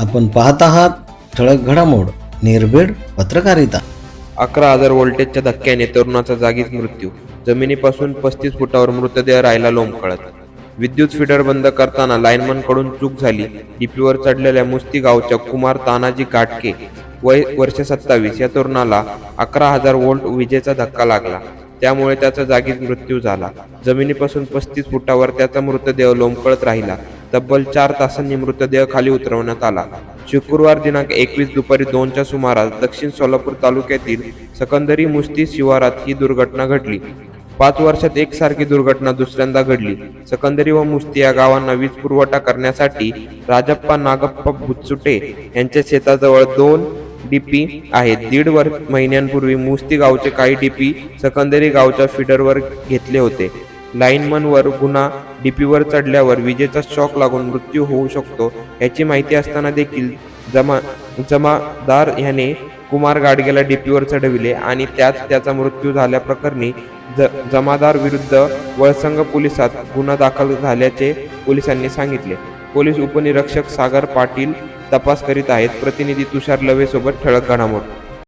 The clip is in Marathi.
आपण पाहत आहात ठळक घडामोड निर्भीड पत्रकारिता. अकरा हजार व्होल्टेजच्या धक्क्याने तरुणाचा जागीच मृत्यू. जमिनीपासून पस्तीस फुटावर मृतदेह राहिला लोंबकळत विद्युत फिडर बंद करताना लाईनमनकडून चूक झाली. डीपीवर चढलेल्या मुस्ती गावच्या कुमार तानाजी काटके वय वर्ष सत्तावीस या तरुणाला अकरा हजार व्होल्ट विजेचा धक्का लागला. त्यामुळे त्याचा जागीच मृत्यू झाला. जमिनीपासून पस्तीस फुटावर त्याचा मृतदेह लोंबकळत राहिला. तब्बल चार तासांनी मृतदेह खाली उतरवण्यात आला. शुक्रवार दिनांक एकवीस दुपारी दोनच्या सुमारास दक्षिण सोलापूर तालुक्यातील सकंदरी मुस्ती शिवारात ही दुर्घटना घडली. पाच वर्षात एकसारखी दुर्घटना दुसऱ्यांदा घडली. सकंदरी व मुस्ती या गावांना वीज पुरवठा करण्यासाठी राजप्पा नागप्पा भुतसुटे यांच्या शेताजवळ दोन डीपी आहेत. दीड वर महिन्यांपूर्वी मुस्ती गावचे काही डीपी सकंदरी गावच्या फिडरवर घेतले होते. लाईनमनवर गुन्हा डीपीवर चढल्यावर विजेचा शॉक लागून मृत्यू होऊ शकतो याची माहिती असताना देखील जमा जमादार ह्याने कुमार गाडगेला डीपीवर चढविले आणि त्यात त्याचा मृत्यू झाल्याप्रकरणी ज जमादार विरुद्ध वळसंग पोलिसात गुन्हा दाखल झाल्याचे पोलिसांनी सांगितले. पोलीस उपनिरीक्षक सागर पाटील तपास करीत आहेत. प्रतिनिधी तुषार लवेसोबत ठळक घडामोड.